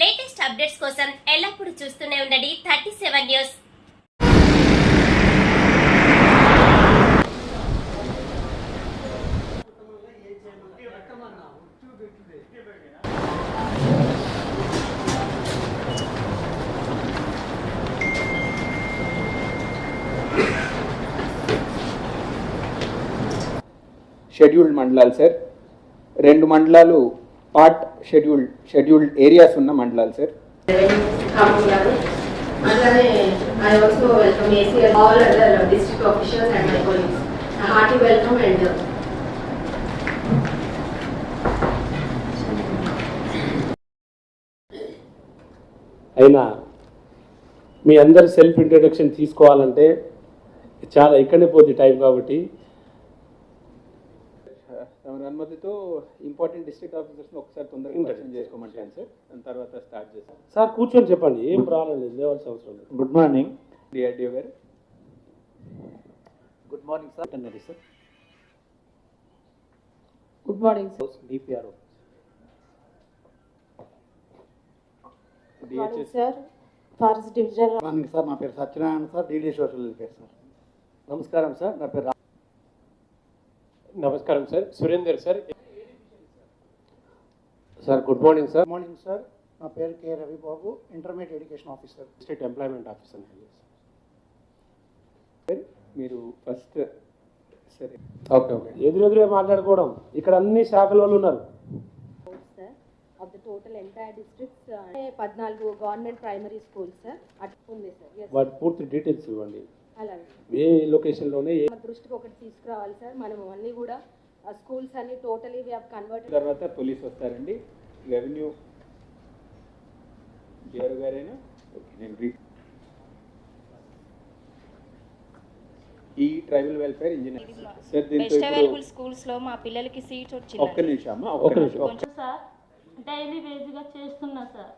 Latest updates కోసం ఎల్లప్పుడూ చూస్తూనే ఉండండి థర్టీ సెవెన్ న్యూస్. షెడ్యూల్డ్ మండలాలు సార్. రెండు మండలాలు పార్ట్ షెడ్యూల్డ్ షెడ్యూల్డ్ ఏరియాస్ ఉన్న మండలాలు సార్. కాపులారు అలానే I also welcome AC all other district officials and my colleagues hearty welcome and అయినా మీ అందరి సెల్ఫ్ ఇంట్రొడక్షన్ తీసుకోవాలంటే చాలా ఇక్కడనే పోద్ది టైం కాబట్టి తమ అనుమతితో ఇంపార్టెంట్ డిస్ట్రిక్ట్ ఆఫీసర్స్ని ఒకసారి తొందరగా చేసుకోమంటాను సార్. దాని తర్వాత స్టార్ట్ చేస్తాం సార్ కూర్చొని చెప్పండి. ఏం ప్రాబ్లం లేదు. లేవాల్సిన అవసరం లేదు. గుడ్ మార్నింగ్ డిఆర్డిఓ గారు. గుడ్ మార్నింగ్ సార్ అన్నది sir good morning DPRO DHS sir forest division morning sir నా పేరు Satyanarayana sir DD social welfare sir నమస్కారం సార్ నా పేరు నమస్కారం sir. Surender sir. Sir good morning sir. Morning sir. నా పేరు K Ravibabu intermediate education officer. State employment officer మీరు first సరే. Okay okay. ఎదురెదురే మాట్లాడుకోవడం. ఇక్కడ అన్ని శాఖల వాళ్ళు ఉన్నారు. Sir of the total entire districts పద్నాలుగు గవర్నమెంట్ ప్రైమరీ స్కూల్స్ సార్. అటు ఉంది సార్. వాటి పూర్తి డీటెయిల్స్ ఇవ్వండి. ఏ లొకేషన్లోనే దృష్టికి ఒకటి తీసుకురావాలి సార్. మనం అన్నీ కూడా స్కూల్స్ అన్ని టోటలీ వి హావ్ కన్వర్టెడ్ తర్వాత పోలీస్ వస్తారండి. రెవెన్యూ డిఆర్ఓ గారేనా? ఓకే నేను బ్రీఫ్ ఈ ట్రైబల్ వెల్ఫేర్ ఇంజనీర్. సార్ దీంతో బెస్ట్ ఇప్పుడు అవైలబుల్ స్కూల్స్లో మా పిల్లలకి సీట్స్ ఒక్క వచ్చినాయి నిమిషం అమ్మా ఒక్క ఒక్క నిమిషం. కొంచెం సార్ డైలీ వేజ్గా చేస్తున్నా సార్.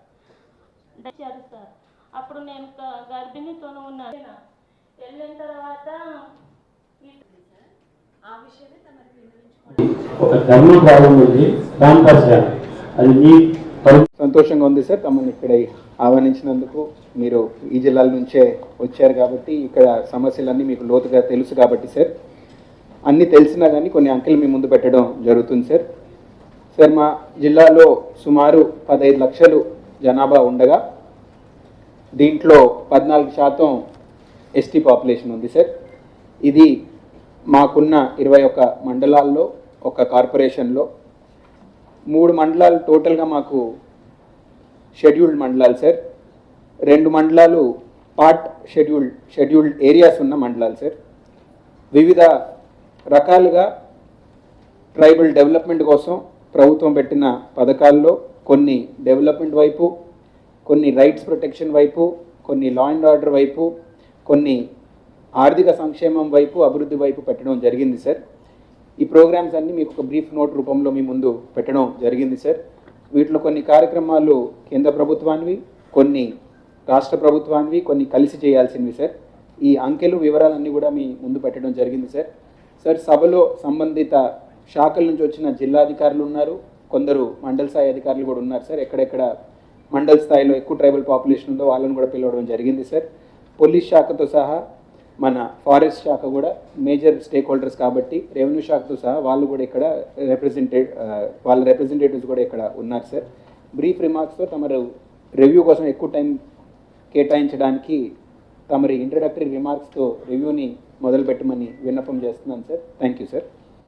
సార్. అప్పుడు నేను గర్భిణితోనే ఉన్నాను వెళ్ళిన తర్వాత ఒక ధర్మ అది మీ సంతోషంగా ఉంది సార్ తమను ఇక్కడ ఆహ్వానించినందుకు. మీరు ఈ జిల్లాల నుంచే వచ్చారు కాబట్టి ఇక్కడ సమస్యలన్నీ మీకు లోతుగా తెలుసు కాబట్టి సార్. అన్నీ తెలిసినా కానీ కొన్ని అంకెలు మీ ముందు పెట్టడం జరుగుతుంది సార్. సార్ మా జిల్లాలో సుమారు పదహైదు లక్షలు జనాభా ఉండగా దీంట్లో పద్నాలుగు శాతం ఎస్టీ పాపులేషన్ ఉంది సార్ ఇది మాకున్న ఇరవై ఒక్క మండలాల్లో ఒక కార్పొరేషన్లో. మూడు మండలాలు టోటల్గా మాకు షెడ్యూల్డ్ మండలాలు సార్ రెండు మండలాలు పార్ట్ షెడ్యూల్డ్ షెడ్యూల్డ్ ఏరియాస్ ఉన్న మండలాలు సార్ వివిధ రకాలుగా ట్రైబల్ డెవలప్మెంట్ కోసం ప్రభుత్వం పెట్టిన పథకాల్లో కొన్ని డెవలప్మెంట్ వైపు కొన్ని రైట్స్ ప్రొటెక్షన్ వైపు కొన్ని లా అండ్ ఆర్డర్ వైపు కొన్ని ఆర్థిక సంక్షేమం వైపు అభివృద్ధి వైపు పెట్టడం జరిగింది సార్ ఈ ప్రోగ్రామ్స్ అన్నీ మీకు ఒక బ్రీఫ్ నోట్ రూపంలో మీ ముందు పెట్టడం జరిగింది సార్ వీటిలో కొన్ని కార్యక్రమాలు కేంద్ర ప్రభుత్వానివి కొన్ని రాష్ట్ర ప్రభుత్వానివి కొన్ని కలిసి చేయాల్సినవి సార్ ఈ అంకెలు వివరాలన్నీ కూడా మీ ముందు పెట్టడం జరిగింది సార్ సార్ సభలో సంబంధిత శాఖల నుంచి వచ్చిన జిల్లాధికారులు ఉన్నారు. కొందరు మండల స్థాయి అధికారులు కూడా ఉన్నారు సార్ ఎక్కడెక్కడ మండల స్థాయిలో ఎక్కువ ట్రైబల్ పాపులేషన్ ఉందో వాళ్ళని కూడా పిలవడం జరిగింది సార్ పోలీస్ శాఖతో సహా మన ఫారెస్ట్ శాఖ కూడా మేజర్ స్టేక్ హోల్డర్స్ కాబట్టి రెవెన్యూ శాఖతో సహా వాళ్ళు కూడా ఇక్కడ రిప్రజెంటే వాళ్ళ రిప్రజెంటేటివ్స్ కూడా ఇక్కడ ఉన్నారు సార్ బ్రీఫ్ రిమార్క్స్తో తమరు రివ్యూ కోసం ఎక్కువ టైం కేటాయించడానికి తమరి ఇంట్రడక్టరీ రిమార్క్స్తో రివ్యూని మొదలుపెట్టమని విన్నపం చేస్తున్నాను సార్ థ్యాంక్ యూ సార్